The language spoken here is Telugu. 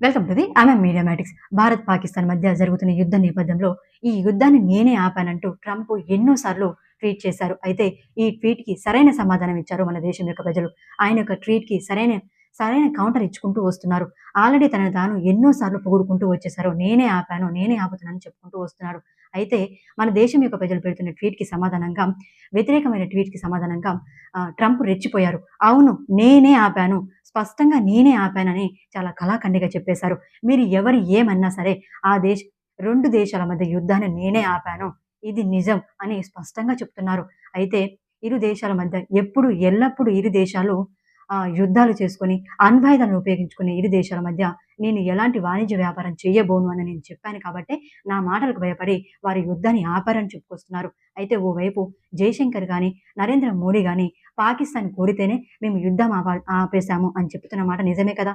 వెల్కమ్ టు ది ఆమె మీడియామాటిక్స్ భారత్ పాకిస్తాన్ మధ్య జరుగుతున్న యుద్ధ నేపథ్యంలో ఈ యుద్ధాన్ని నేనే ఆపానంటూ ట్రంప్ ఎన్నోసార్లు ట్వీట్ చేశారు. అయితే ఈ ట్వీట్కి సరైన సమాధానం ఇచ్చారు మన దేశం యొక్క ప్రజలు. ఆయన యొక్క ట్వీట్కి సరైన సరైన కౌంటర్ ఇచ్చుకుంటూ వస్తున్నారు. ఆల్రెడీ తన తాను ఎన్నోసార్లు పొగుడుకుంటూ వచ్చేసారు నేనే ఆపాను నేనే ఆపుతున్నాను చెప్పుకుంటూ వస్తున్నారు. అయితే మన దేశం యొక్క ప్రజలు పెడుతున్న ట్వీట్కి సమాధానంగా వ్యతిరేకమైన ట్వీట్కి సమాధానంగా ట్రంప్ రెచ్చిపోయారు. అవును నేనే ఆపాను. స్పష్టంగా నేనే ఆపానని చాలా కళాఖండిగా చెప్పేశారు. మీరు ఎవరు ఏమన్నా సరే ఆ దేశ రెండు దేశాల మధ్య యుద్ధాన్ని నేనే ఆపాను. ఇది నిజం అని స్పష్టంగా చెప్తున్నారు. అయితే ఇరు దేశాల మధ్య ఎప్పుడు ఎల్లప్పుడూ ఇరు దేశాలు ఆ, యుద్ధాలు చేసుకొని అణ్వాయుధాలను ఉపయోగించుకునే ఇరు దేశాల మధ్య నేను ఎలాంటి వాణిజ్య వ్యాపారం చేయబోను అని నేను చెప్పాను కాబట్టి నా మాటలకు భయపడి వారి యుద్ధాన్ని ఆపారని చెప్పుకొస్తున్నారు. అయితే ఓవైపు జయశంకర్ కానీ నరేంద్ర మోడీ కానీ పాకిస్తాన్ కోరితేనే మేము యుద్ధం ఆపా ఆపేశాము అని చెప్తున్న మాట నిజమే కదా?